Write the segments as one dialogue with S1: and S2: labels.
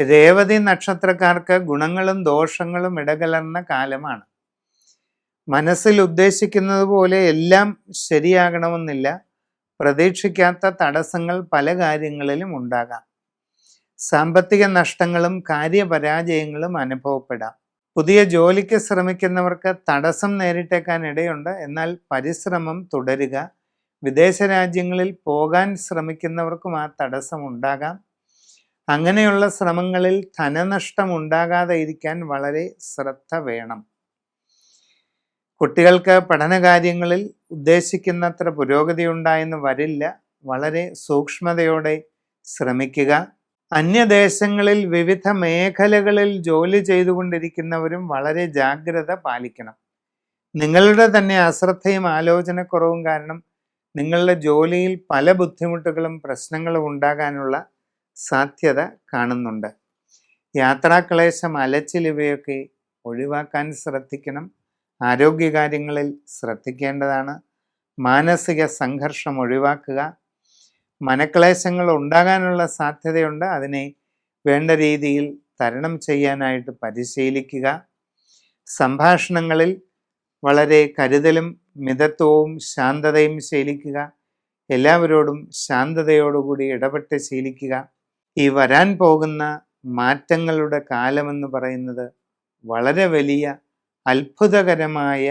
S1: രേവതി നക്ഷത്രക്കാർക്ക് ഗുണങ്ങളും ദോഷങ്ങളും ഇടകലർന്ന കാലമാണ്. മനസ്സിൽ ഉദ്ദേശിക്കുന്നത് പോലെ എല്ലാം ശരിയാകണമെന്നില്ല. പ്രതീക്ഷിക്കാത്ത തടസ്സങ്ങൾ പല കാര്യങ്ങളിലും ഉണ്ടാകാം. സാമ്പത്തിക നഷ്ടങ്ങളും കാര്യപരാജയങ്ങളും അനുഭവപ്പെടാം. പുതിയ ജോലിക്ക് ശ്രമിക്കുന്നവർക്ക് തടസ്സം നേരിട്ടേക്കാൻ ഇടയുണ്ട്. എന്നാൽ പരിശ്രമം തുടരുക. വിദേശ രാജ്യങ്ങളിൽ പോകാൻ ശ്രമിക്കുന്നവർക്കും ആ തടസ്സം ഉണ്ടാകാം. അങ്ങനെയുള്ള ശ്രമങ്ങളിൽ ധനനഷ്ടം ഉണ്ടാകാതെ ഇരിക്കാൻ വളരെ ശ്രദ്ധ വേണം. കുട്ടികൾക്ക് പഠനകാര്യങ്ങളിൽ ഉദ്ദേശിക്കുന്നത്ര പുരോഗതി ഉണ്ടായെന്ന് വരില്ല. വളരെ സൂക്ഷ്മതയോടെ ശ്രമിക്കുക. അന്യദേശങ്ങളിൽ വിവിധ മേഖലകളിൽ ജോലി ചെയ്തുകൊണ്ടിരിക്കുന്നവരും വളരെ ജാഗ്രത പാലിക്കണം. നിങ്ങളുടെ തന്നെ അശ്രദ്ധയും ആലോചനക്കുറവും കാരണം നിങ്ങളുടെ ജോലിയിൽ പല ബുദ്ധിമുട്ടുകളും പ്രശ്നങ്ങളും ഉണ്ടാകാനുള്ള സാധ്യത കാണുന്നുണ്ട്. യാത്രാക്ലേശം അലച്ചിൽ ഇവയൊക്കെ ഒഴിവാക്കാൻ ശ്രദ്ധിക്കണം. ആരോഗ്യകാര്യങ്ങളിൽ ശ്രദ്ധിക്കേണ്ടതാണ്. മാനസിക സംഘർഷം ഒഴിവാക്കുക. മനക്ലേശങ്ങൾ ഉണ്ടാകാനുള്ള സാധ്യതയുണ്ട്. അതിനെ വേണ്ട രീതിയിൽ തരണം ചെയ്യാനായിട്ട് പരിശീലിക്കുക. സംഭാഷണങ്ങളിൽ വളരെ കരുതലും മിതത്വവും ശാന്തതയും ശീലിക്കുക. എല്ലാവരോടും ശാന്തതയോടുകൂടി ഇടപെട്ട് ശീലിക്കുക. ഈ വരാൻ പോകുന്ന മാറ്റങ്ങളുടെ കാലമെന്ന് പറയുന്നത് വളരെ വലിയ അത്ഭുതകരമായ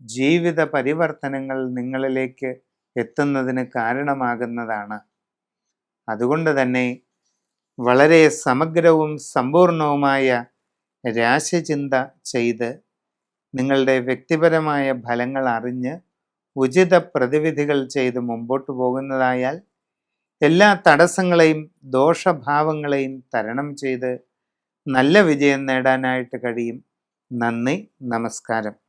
S1: ജീവിത പരിവർത്തനങ്ങൾ നിങ്ങളിലേക്ക് എത്തുന്നതിന് കാരണമാകുന്നതാണ്. അതുകൊണ്ട് തന്നെ വളരെ സമഗ്രവും സമ്പൂർണവുമായ രാശിചിന്ത ചെയ്ത് നിങ്ങളുടെ വ്യക്തിപരമായ ഫലങ്ങൾ അറിഞ്ഞ് ഉചിത പ്രതിവിധികൾ ചെയ്ത് മുമ്പോട്ട് പോകുന്നതായാൽ എല്ലാ തടസ്സങ്ങളെയും ദോഷഭാവങ്ങളെയും തരണം ചെയ്ത് നല്ല വിജയം നേടാനായിട്ട് കഴിയും. നന്ദി നമസ്കാരം.